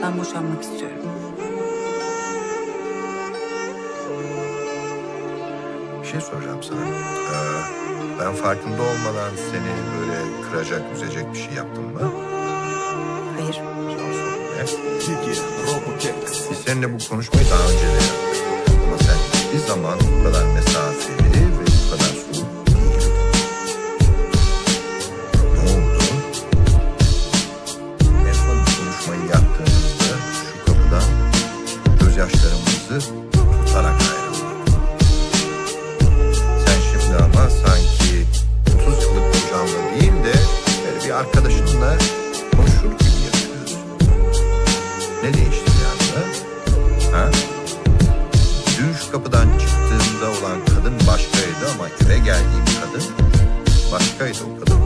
Senden boşanmak istiyorum. Bir şey soracağım sana. Ee, ben farkında olmadan seni böyle kıracak, üzecek bir şey yaptım mı? Hayır. Biz seninle bu konuşmayı daha önce de yaptık. Ama sen hiçbir zaman bu kadar gözyaşlarımızı tutarak ayrıldık. Sen şimdi ama sanki 30 yıllık kocanla değil de böyle bir arkadaşınla konuşur gibi yapıyorsun. Ne değişti bir anda? Ha? Dün şu kapıdan çıktığımda olan kadın başkaydı ama eve geldiğim kadın başkaydı o kadın.